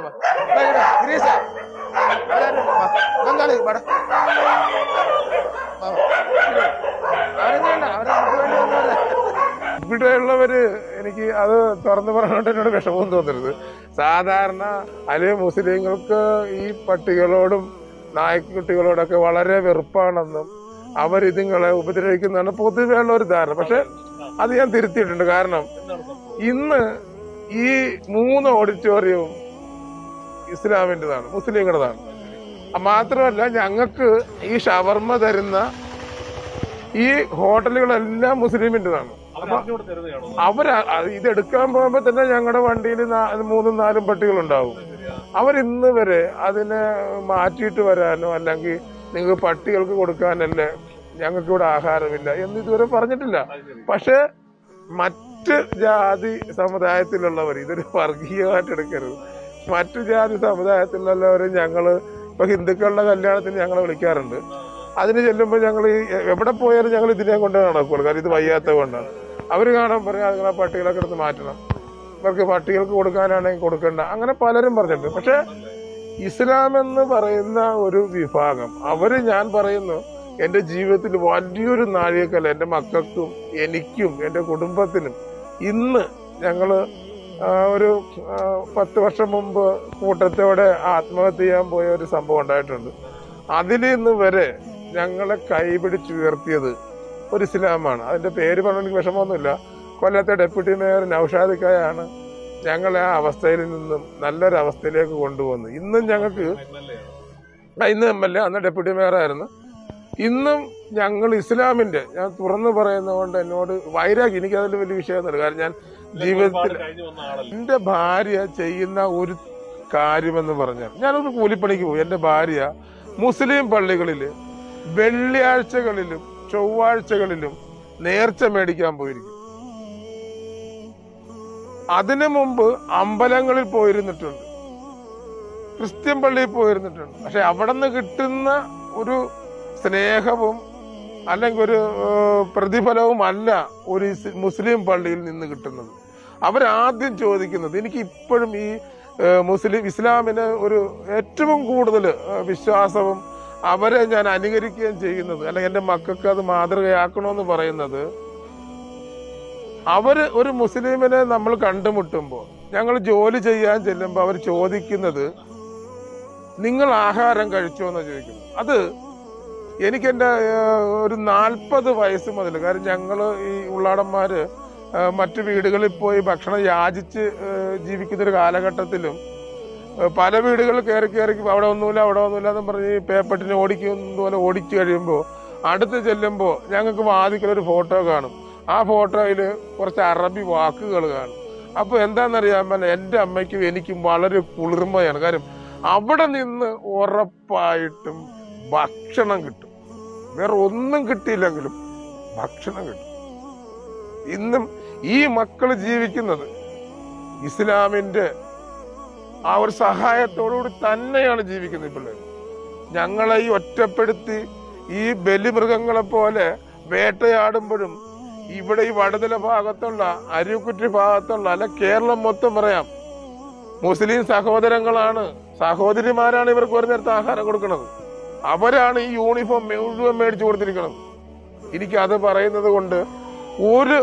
വന്നവരെ ഇവിടെയുള്ളവര് എനിക്ക് അത് തുറന്നു പറഞ്ഞുകൊണ്ട് എന്നോട് വിഷമവും തോന്നരുത്. സാധാരണ അല്ലെ മുസ്ലിങ്ങൾക്ക് ഈ പട്ടികളോടും നായ്ക്കുട്ടികളോടൊക്കെ വളരെ വെറുപ്പാണെന്നും അവർ ഇതുങ്ങളെ ഉപദ്രവിക്കുന്നതാണ് പൊതുവെയുള്ള ഒരു ധാരണ. പക്ഷെ അത് ഞാൻ തിരുത്തിയിട്ടുണ്ട്. കാരണം ഇന്ന് ഈ മൂന്ന് ഓഡിറ്റോറിയവും ഇസ്ലാമിന്റെതാണ് മുസ്ലിങ്ങളുടേതാണ്. മാത്രമല്ല ഞങ്ങൾക്ക് ഈ ഷവർമ്മ തരുന്ന ഈ ഹോട്ടലുകളെല്ലാം മുസ്ലിമിന്റെതാണ്. അവർ ഇതെടുക്കാൻ പോകുമ്പോൾ തന്നെ ഞങ്ങളുടെ വണ്ടിയിൽ മൂന്നും നാലും പട്ടികളുണ്ടാവും. അവരിന്ന് വരെ അതിനെ മാറ്റിയിട്ട് വരാനോ അല്ലെങ്കിൽ നിങ്ങൾക്ക് പട്ടികൾക്ക് കൊടുക്കാനല്ലേ ഞങ്ങൾക്ക് ഇവിടെ ആഹാരമില്ല എന്ന് ഇതുവരെ പറഞ്ഞിട്ടില്ല. പക്ഷേ മറ്റ് ജാതി സമുദായത്തിലുള്ളവർ ഇതൊരു വർഗീയമായിട്ട് എടുക്കരുത് മറ്റു ജാതി സമുദായത്തിലുള്ളവർ ഞങ്ങൾ ഇപ്പൊ ഹിന്ദുക്കളുടെ കല്യാണത്തിന് ഞങ്ങളെ വിളിക്കാറുണ്ട്. അതിന് ചെല്ലുമ്പോൾ ഞങ്ങൾ എവിടെ പോയാലും ഞങ്ങൾ ഇതിനെ കൊണ്ട് നടക്കുള്ളൂ. കാരണം ഇത് വയ്യാത്ത കൊണ്ടാണ്. അവർ കാണാൻ പറയും അതുങ്ങളെ പട്ടികളൊക്കെ എടുത്ത് മാറ്റണം. ഇവർക്ക് പട്ടികൾക്ക് കൊടുക്കാനാണെങ്കിൽ കൊടുക്കണ്ട. അങ്ങനെ പലരും പറഞ്ഞിട്ടുണ്ട്. പക്ഷെ ഇസ്ലാം എന്ന് പറയുന്ന ഒരു വിഭാഗം അവർ ഞാൻ പറയുന്നു എന്റെ ജീവിതത്തിൽ വലിയൊരു നാഴികക്കല്ല എന്റെ മക്കൾക്കും എനിക്കും എന്റെ കുടുംബത്തിനും ഇന്ന് ഞങ്ങൾ ഒരു പത്ത് വർഷം മുമ്പ് കൂട്ടത്തോടെ ആത്മഹത്യ ചെയ്യാൻ പോയ ഒരു സംഭവം ഉണ്ടായിട്ടുണ്ട്. അതിൽ നിന്ന് വരെ ഞങ്ങളെ കൈപിടിച്ചുയർത്തിയത് ഒരു ഇസ്ലാമാണ്. അതിന്റെ പേര് പറഞ്ഞു എനിക്ക് വിഷമമൊന്നുമില്ല. കൊല്ലത്തെ ഡെപ്യൂട്ടി മേയർ നൌഷാദിക്കായാണ് ഞങ്ങളെ ആ അവസ്ഥയിൽ നിന്നും നല്ലൊരു അവസ്ഥയിലേക്ക് കൊണ്ടുവന്നു ഇന്നും ഞങ്ങൾക്ക് ഇന്ന് എം എൽ എ അന്ന് ഡെപ്യൂട്ടി മേയറായിരുന്നു ഇന്നും ഞങ്ങൾ ഇസ്ലാമിന്റെ ഞാൻ തുറന്നു പറയുന്നതുകൊണ്ട് എന്നോട് വൈരാഗ്യം എനിക്കതിൽ വലിയ വിഷയമൊന്നുമില്ല. കാരണം ഞാൻ ജീവിതത്തിൽ എന്റെ ഭാര്യ ചെയ്യുന്ന ഒരു കാര്യമെന്ന് പറഞ്ഞാൽ ഞാനൊന്ന് കൂലിപ്പണിക്ക് പോയി. എന്റെ ഭാര്യ മുസ്ലിം പള്ളികളിൽ വെള്ളിയാഴ്ചകളിലും ചൊവ്വാഴ്ചകളിലും നേർച്ച മേടിക്കാൻ പോയിരിക്കും. അതിനു മുമ്പ് അമ്പലങ്ങളിൽ പോയിരുന്നിട്ടുണ്ട്. ക്രിസ്ത്യൻ പള്ളിയിൽ പോയിരുന്നിട്ടുണ്ട്. പക്ഷെ അവിടെ നിന്ന് കിട്ടുന്ന ഒരു സ്നേഹവും അല്ലെങ്കിൽ ഒരു പ്രതിഫലവുമല്ല പ്രതിഫലവും അല്ല ഒരു മുസ്ലിം പള്ളിയിൽ നിന്ന് കിട്ടുന്നത്. അവരാദ്യം ചോദിക്കുന്നത് എനിക്ക് ഇപ്പോഴും ഈ മുസ്ലിം ഇസ്ലാമിന് ഒരു ഏറ്റവും കൂടുതൽ വിശ്വാസവും അവരെ ഞാൻ അനുകരിക്കുകയും ചെയ്യുന്നത് അല്ലെങ്കിൽ എന്റെ മക്കൾക്ക് അത് മാതൃകയാക്കണമെന്ന് പറയുന്നത് അവർ ഒരു മുസ്ലിമിനെ നമ്മൾ കണ്ടുമുട്ടുമ്പോൾ ഞങ്ങൾ ജോലി ചെയ്യാൻ ചെല്ലുമ്പോൾ അവർ ചോദിക്കുന്നത് നിങ്ങൾ ആഹാരം കഴിച്ചോ എന്ന് ചോദിക്കുന്നു അത് എനിക്കെന്റെ ഒരു നാൽപ്പത് വയസ്സ് മുതൽ കാരണം ഞങ്ങൾ ഈ ഉള്ളാടന്മാര് ഏഹ്, മറ്റു വീടുകളിൽ പോയി ഭക്ഷണം യാചിച്ച് ജീവിക്കുന്നൊരു കാലഘട്ടത്തിലും പല വീടുകൾ കയറി കയറി അവിടെ ഒന്നുമില്ല അവിടെ ഒന്നുമില്ല എന്ന് പറഞ്ഞ് ഈ പേപ്പട്ടിനെ ഓടിക്കുന്ന പോലെ ഓടിച്ചു കഴിയുമ്പോൾ അടുത്ത് ചെല്ലുമ്പോൾ ഞങ്ങൾക്ക് വാദിക്കലൊരു ഫോട്ടോ കാണും. ആ ഫോട്ടോയിൽ കുറച്ച് അറബി വാക്കുകൾ കാണും. അപ്പോൾ എന്താണെന്നറിയാൻ പറ്റില്ല എന്റെ അമ്മയ്ക്കും എനിക്കും വളരെ കുളിർമയാണ്. കാര്യം അവിടെ നിന്ന് ഉറപ്പായിട്ടും ഭക്ഷണം കിട്ടും. വേറെ ഒന്നും കിട്ടിയില്ലെങ്കിലും ഭക്ഷണം കിട്ടും. ഇന്നും ഈ മക്കൾ ജീവിക്കുന്നത് ഇസ്ലാമിന്റെ ആ ഒരു സഹായത്തോടുകൂടി തന്നെയാണ് ജീവിക്കുന്നത് പിള്ളേർ ഞങ്ങളെ ഈ ഒറ്റപ്പെടുത്തി ഈ ബലിമൃഗങ്ങളെ പോലെ വേട്ടയാടുമ്പോഴും ഇവിടെ ഈ വടതല ഭാഗത്തുള്ള അരുക്കുറ്റി ഭാഗത്തുള്ള അല്ല കേരളം മൊത്തം പറയാം മുസ്ലിം സഹോദരങ്ങളാണ് സഹോദരിമാരാണ് ഇവർക്ക് ഒരു നേരത്തെ ആഹാരം കൊടുക്കുന്നത്. അവരാണ് ഈ യൂണിഫോം മുഴുവൻ മേടിച്ചു കൊടുത്തിരിക്കുന്നത്. എനിക്ക് അത് പറയുന്നത് കൊണ്ട് ഒരു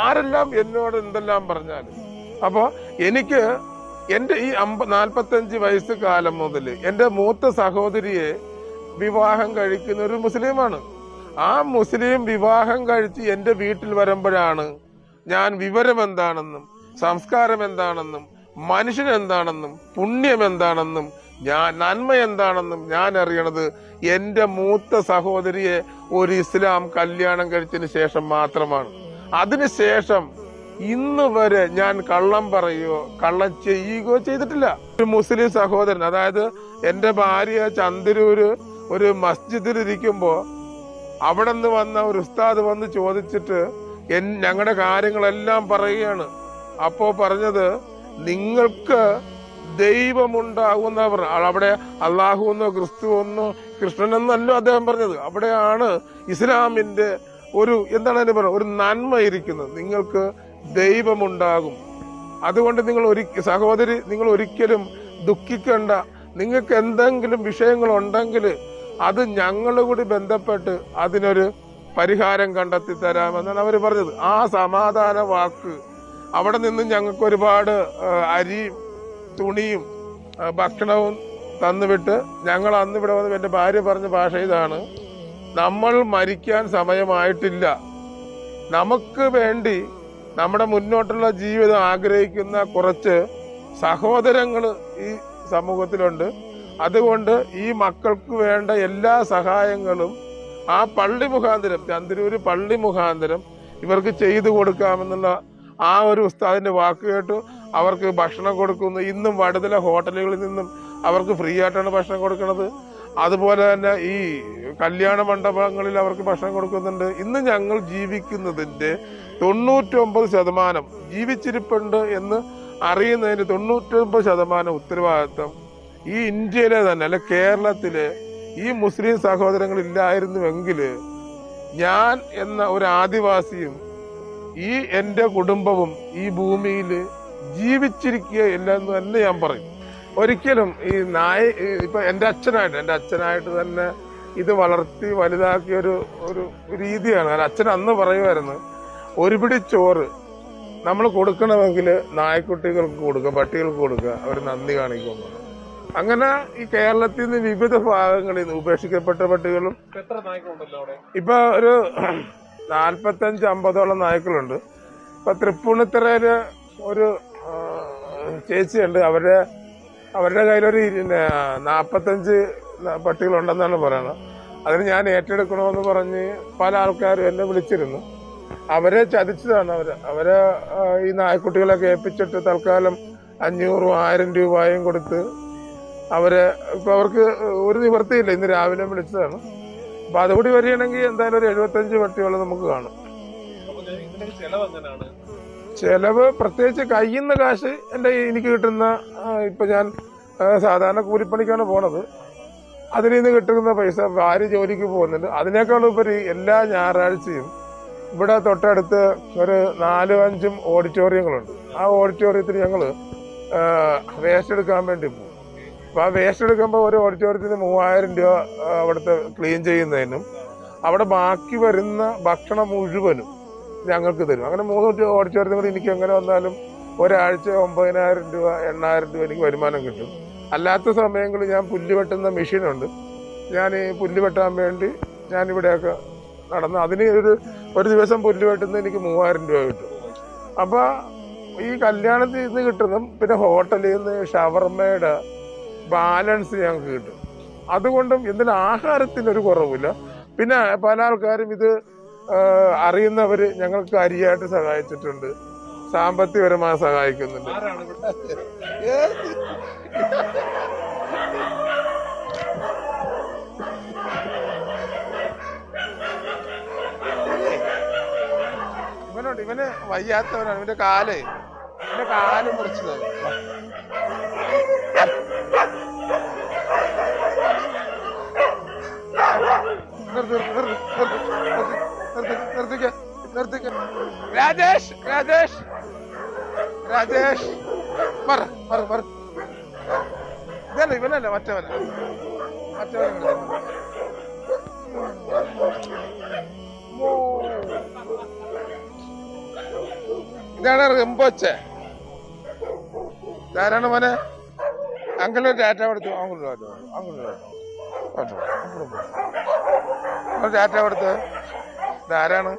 ആരെല്ലാം എന്നോട് എന്തെല്ലാം പറഞ്ഞാലും. അപ്പൊ എനിക്ക് എന്റെ ഈ അമ്പ നാൽപ്പത്തഞ്ച് വയസ്സ് കാലം മുതൽ എന്റെ മൂത്ത സഹോദരിയെ വിവാഹം കഴിക്കുന്ന ഒരു മുസ്ലിമാണ്. ആ മുസ്ലിം വിവാഹം കഴിച്ച് എന്റെ വീട്ടിൽ വരുമ്പോഴാണ് ഞാൻ വിവരം എന്താണെന്നും സംസ്കാരം എന്താണെന്നും മനുഷ്യൻ എന്താണെന്നും പുണ്യം എന്താണെന്നും ഞാൻ നന്മ എന്താണെന്നും ഞാൻ അറിയണത് എന്റെ മൂത്ത സഹോദരിയെ ഒരു ഇസ്ലാം കല്യാണം കഴിച്ചതിന് ശേഷം മാത്രമാണ്. അതിനുശേഷം ഇന്ന് വരെ ഞാൻ കള്ളം പറയുകയോ കള്ളം ചെയ്യുകയോ ചെയ്തിട്ടില്ല. ഒരു മുസ്ലിം സഹോദരൻ അതായത് എന്റെ ഭാര്യ ചന്ദ്രൂര് ഒരു മസ്ജിദിൽ ഇരിക്കുമ്പോ അവിടെ നിന്ന് വന്ന ഒരു ഉസ്താദ് വന്ന് ചോദിച്ചിട്ട് ഞങ്ങളുടെ കാര്യങ്ങളെല്ലാം പറയുകയാണ്. അപ്പോ പറഞ്ഞത് നിങ്ങൾക്ക് ദൈവമുണ്ടാകുന്നവർ. അവിടെ അള്ളാഹു എന്നോ ക്രിസ്തു എന്നോ കൃഷ്ണനെന്നല്ലോ അദ്ദേഹം പറഞ്ഞത്. അവിടെയാണ് ഇസ്ലാമിന്റെ ഒരു എന്താണ് അതിന് പറയുക? ഒരു നന്മ ഇരിക്കുന്നത്. നിങ്ങൾക്ക് ദൈവമുണ്ടാകും. അതുകൊണ്ട് നിങ്ങൾ ഒരു സഹോദരി നിങ്ങൾ ഒരിക്കലും ദുഃഖിക്കേണ്ട. നിങ്ങൾക്ക് എന്തെങ്കിലും വിഷയങ്ങളുണ്ടെങ്കിൽ അത് ഞങ്ങളുകൂടി ബന്ധപ്പെട്ട് അതിനൊരു പരിഹാരം കണ്ടെത്തി തരാമെന്നാണ് അവർ പറഞ്ഞത്. ആ സമാധാന വാക്ക് അവിടെ നിന്ന് ഞങ്ങൾക്ക് ഒരുപാട് അരി തുണിയും ഭക്ഷണവും തന്നുവിട്ട് ഞങ്ങൾ അന്ന് ഇവിടെ വന്ന് എന്റെ ഭാര്യ പറഞ്ഞ ഭാഷ ഇതാണ്. നമ്മൾ മരിക്കാൻ സമയമായിട്ടില്ല. നമുക്ക് വേണ്ടി നമ്മുടെ മുന്നോട്ടുള്ള ജീവിതം ആഗ്രഹിക്കുന്ന കുറച്ച് സഹോദരങ്ങൾ ഈ സമൂഹത്തിലുണ്ട്. അതുകൊണ്ട് ഈ മക്കൾക്ക് വേണ്ട എല്ലാ സഹായങ്ങളും ആ പള്ളി മുഖാന്തരം ചന്ദ്രൂര് പള്ളി മുഖാന്തരം ഇവർക്ക് ചെയ്തു കൊടുക്കാമെന്നുള്ള ആ ഒരു ഉസ്താദിന്റെ വാക്ക് കേട്ടു. അവർക്ക് ഭക്ഷണം കൊടുക്കുന്നു. ഇന്നും വടുതല ഹോട്ടലുകളിൽ നിന്നും അവർക്ക് ഫ്രീ ആയിട്ടാണ് ഭക്ഷണം കൊടുക്കുന്നത്. അതുപോലെ തന്നെ ഈ കല്യാണ മണ്ഡപങ്ങളിൽ അവർക്ക് ഭക്ഷണം കൊടുക്കുന്നുണ്ട്. ഇന്ന് ഞങ്ങൾ ജീവിക്കുന്നതിന്റെ തൊണ്ണൂറ്റൊമ്പത് ശതമാനം ജീവിച്ചിരിപ്പുണ്ട് എന്ന് അറിയുന്നതിന്റെ തൊണ്ണൂറ്റൊമ്പത് ശതമാനം ഉത്തരവാദിത്വം ഈ ഇന്ത്യയിലെ തന്നെ അല്ലെ കേരളത്തിലെ ഈ മുസ്ലിം സഹോദരങ്ങൾ ഇല്ലായിരുന്നുവെങ്കിൽ ഞാൻ എന്ന ഒരു ആദിവാസിയും ഈ എന്റെ കുടുംബവും ഈ ഭൂമിയിൽ ജീവിച്ചിരിക്കുകയില്ല എന്ന് തന്നെ ഞാൻ പറയും. ഒരിക്കലും ഈ നായ ഇപ്പൊ എന്റെ അച്ഛനായിട്ട് എന്റെ അച്ഛനായിട്ട് തന്നെ ഇത് വളർത്തി വലുതാക്കിയ ഒരു ഒരു രീതിയാണ്. അച്ഛൻ അന്ന് പറയുമായിരുന്നു ഒരു പിടി ചോറ് നമ്മൾ കൊടുക്കണമെങ്കിൽ നായ്ക്കുട്ടികൾക്ക് കൊടുക്കുക പട്ടികൾക്ക് കൊടുക്കുക അവർ നന്ദി കാണിക്കുന്നു അങ്ങനെ ഈ കേരളത്തിൽ നിന്ന് വിവിധ ഭാഗങ്ങളിൽ നിന്ന് ഉപേക്ഷിക്കപ്പെട്ട പട്ടികളും ഇപ്പൊ ഒരു നാൽപ്പത്തഞ്ച് അമ്പതോളം നായ്ക്കളുണ്ട്. ഇപ്പൊ തൃപ്പൂണിത്തറയിൽ ഒരു ചേച്ചിയുണ്ട്. അവരുടെ അവരുടെ കയ്യിലൊരു പിന്നെ നാൽപ്പത്തഞ്ച് പട്ടികളുണ്ടെന്നാണ് പറയുന്നത് അതിന് ഞാൻ ഏറ്റെടുക്കണമെന്ന് പറഞ്ഞ് പല ആൾക്കാരും എന്നെ വിളിച്ചിരുന്നു. അവരെ ചതിച്ചതാണ് അവർ. അവരെ ഈ നായ്ക്കുട്ടികളൊക്കെ ഏൽപ്പിച്ചിട്ട് തൽക്കാലം അഞ്ഞൂറും ആയിരം രൂപയും കൊടുത്ത് അവരെ ഇപ്പൊ അവർക്ക് ഒരു നിവൃത്തിയില്ല. ഇന്ന് രാവിലെ വിളിച്ചതാണ്. അപ്പൊ അതുകൂടി വരികയാണെങ്കിൽ എന്തായാലും ഒരു എഴുപത്തഞ്ച് പട്ടികൾ നമുക്ക് കാണും. ചെലവ് പ്രത്യേകിച്ച് കയ്യിൽ കാശ് എന്റെ എനിക്ക് കിട്ടുന്ന ഇപ്പൊ ഞാൻ സാധാരണ കൂലിപ്പണിക്കാണ് പോണത്. അതിൽ നിന്ന് കിട്ടുന്ന പൈസ ഭാര്യ ജോലിക്ക് പോകുന്നുണ്ട്. അതിനേക്കാൾ ഉപരി എല്ലാ ഞായറാഴ്ചയും ഇവിടെ തൊട്ടടുത്ത് ഒരു നാലും അഞ്ചും ഓഡിറ്റോറിയങ്ങളുണ്ട് ആ ഓഡിറ്റോറിയത്തിൽ ഞങ്ങൾ വേസ്റ്റ് എടുക്കാൻ വേണ്ടി പോകും. അപ്പൊ ആ വേസ്റ്റ് എടുക്കുമ്പോൾ ഒരു ഓഡിറ്റോറിയത്തിന് മൂവായിരം രൂപ അവിടുത്തെ ക്ലീൻ ചെയ്യുന്നതിനും അവിടെ ബാക്കി വരുന്ന ഭക്ഷണം മുഴുവനും ഞങ്ങൾക്ക് തരും. അങ്ങനെ മൂന്ന് ഓഡിറ്റോറിയത്തിൽ എനിക്ക് എങ്ങനെ വന്നാലും ഒരാഴ്ച ഒമ്പതിനായിരം രൂപ എണ്ണായിരം രൂപ എനിക്ക് വരുമാനം കിട്ടും. അല്ലാത്ത സമയങ്ങളിൽ ഞാൻ പുല്ല് വെട്ടുന്ന മെഷീനുണ്ട്. ഞാൻ ഈ പുല്ല് വെട്ടാൻ വേണ്ടി ഞാൻ ഇവിടെയൊക്കെ നടന്ന് അതിന് ഒരു ഒരു ദിവസം പുല്ല് വെട്ടുന്ന എനിക്ക് മൂവായിരം രൂപ കിട്ടും. അപ്പൊ ഈ കല്യാണത്തിൽ നിന്ന് കിട്ടുന്നതും പിന്നെ ഹോട്ടലിൽ നിന്ന് ഷവർമയുടെ ബാലൻസ് ഞങ്ങൾക്ക് കിട്ടും. അതുകൊണ്ടും ഇതിന് ആഹാരത്തിന് ഒരു കുറവില്ല. പിന്നെ പല ആൾക്കാരും ഇത് അറിയുന്നവർ ഞങ്ങൾക്ക് അരിയായിട്ട് സഹായിച്ചിട്ടുണ്ട്. സാമ്പത്തികപരമായി സഹായിക്കുന്നുണ്ട്. ഇവനോട് ഇവന് വയ്യാത്തവനാണ്. ഇവന്റെ കാലേ. ഇവന്റെ കാൽ മുറിച്ചതായി നിർത്തിക്ക. രാജേഷ് രാജേഷ്. രാജേഷ്. പറ പറ പറ. ഇതല്ല ഇവനല്ല മറ്റവന? മറ്റവന ഇതാണ് റിമ്പോച്ച ഇതാരാണ് മോനെ? അങ്കിൾ ടാറ്റ കൊടുത്തു കേട്ടോ അങ്ങോട്ട് ടാറ്റ കൊടുത്ത്. ഇതാരാണ്?